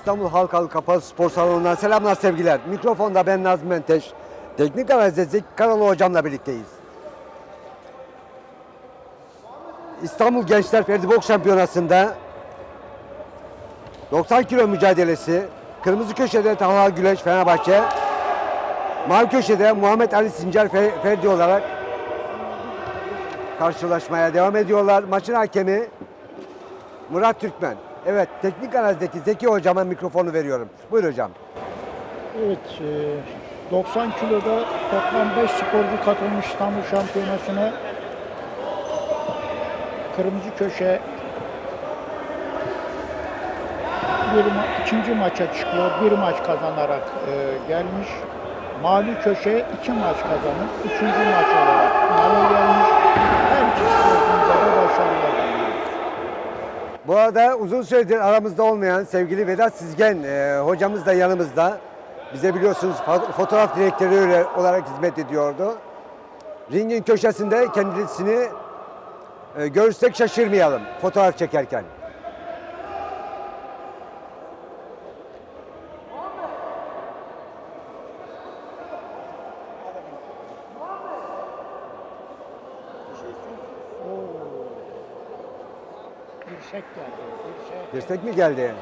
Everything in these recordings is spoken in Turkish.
İstanbul Halkalı Kapalı Spor Salonu'ndan selamlar sevgiler. Mikrofonda ben Nazım Menteş. Teknik analizde Zeki Karalı hocamla birlikteyiz. İstanbul Gençler Ferdi Boks Şampiyonası'nda 90 kilo mücadelesi. Kırmızı köşede Talha Güleç Fenerbahçe. Mavi köşede Muhammed Ali Sincar Fe- Ferdi olarak karşılaşmaya devam ediyorlar. Maçın hakemi Murat Türkmen. Evet, teknik analizdeki Zeki hocama mikrofonu veriyorum. Buyur hocam. Evet, e, 90 kiloda toplam 5 sporcu katılmış İstanbul Şampiyonası'na. Kırmızı köşe bir ma- ikinci maça çıkıyor. Bir maç kazanarak e, gelmiş. Mavi köşe iki maç kazanıp üçüncü maç olarak finale gelmiş. Her iki sporcumuza da başarılar diliyorum. Bu arada uzun süredir aramızda olmayan sevgili Vedat Sizgen e, hocamız da yanımızda. Bize biliyorsunuz fo- fotoğraf direktörü olarak hizmet ediyordu. Ringin köşesinde kendisini e, görürsek şaşırmayalım fotoğraf çekerken. Dirsek geldi. Dirsek. Dirsek mi geldi?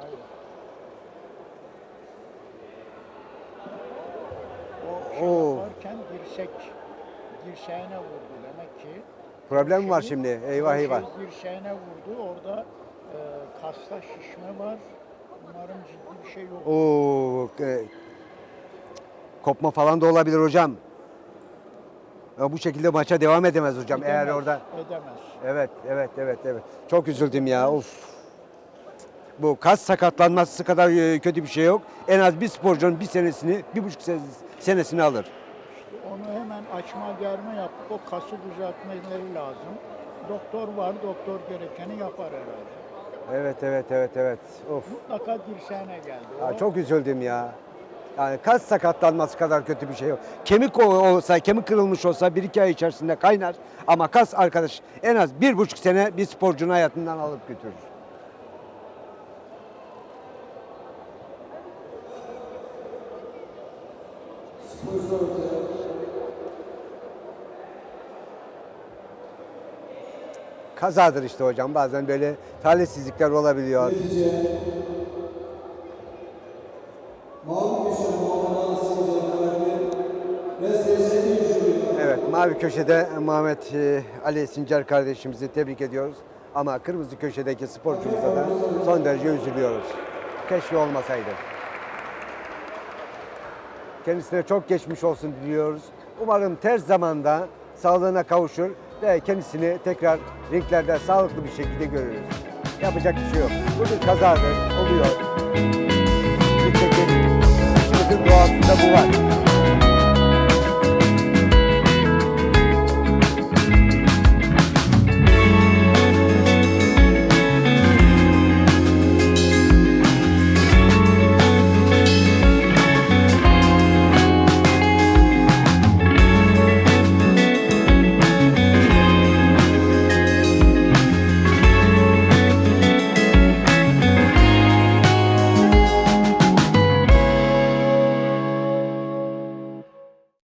Hayır. O şey Oo. yaparken dirsek dirseğine vurdu demek ki. Problem var Şeyi- şimdi. Eyvah o eyvah. şey dirseğine vurdu. Orada e, kasta şişme var. Umarım ciddi bir şey yok. Oo, e, kopma falan da olabilir hocam. Ya bu şekilde maça devam edemez hocam eğer Edemez, orada. Edemez. Evet, evet, evet, evet. Çok üzüldüm ya. Of. Bu kas sakatlanması kadar e, kötü bir şey yok. En az bir sporcunun bir senesini, bir buçuk sen- senesini alır. Onu hemen açma germe yaptık. O kası düzeltmeleri lazım. Doktor var. Doktor gerekeni yapar herhalde. Evet, evet, evet, evet. Of. Mutlaka dirseğine geldi. Ya çok üzüldüm ya. Yani kas sakatlanması kadar kötü bir şey yok. Kemik olsa, kemik kırılmış olsa bir iki ay içerisinde kaynar. Ama kas arkadaş en az bir buçuk sene bir sporcunun hayatından alıp götürür. Kazadır işte hocam. Bazen böyle talihsizlikler olabiliyor. Mavi köşede e, Ali Sincar kardeşimizi tebrik ediyoruz. Ama kırmızı köşedeki sporcumuza da son derece üzülüyoruz. Keşke olmasaydı. Kendisine çok geçmiş olsun diliyoruz. Umarım tez zamanda sağlığına kavuşur ve kendisini tekrar ringlerde sağlıklı bir şekilde görürüz. Yapacak bir şey yok. Bu bir kazadır, oluyor. İşimizin doğasında bu var.